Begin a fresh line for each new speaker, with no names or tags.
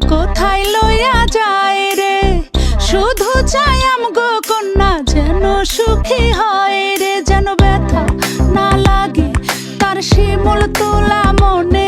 কোথায় লইয়া যায় রে? শুধু চাই আমগো কন্যা যেন সুখী হয় রে, যেন ব্যথা না লাগে। তার শিমুল তোলা মনে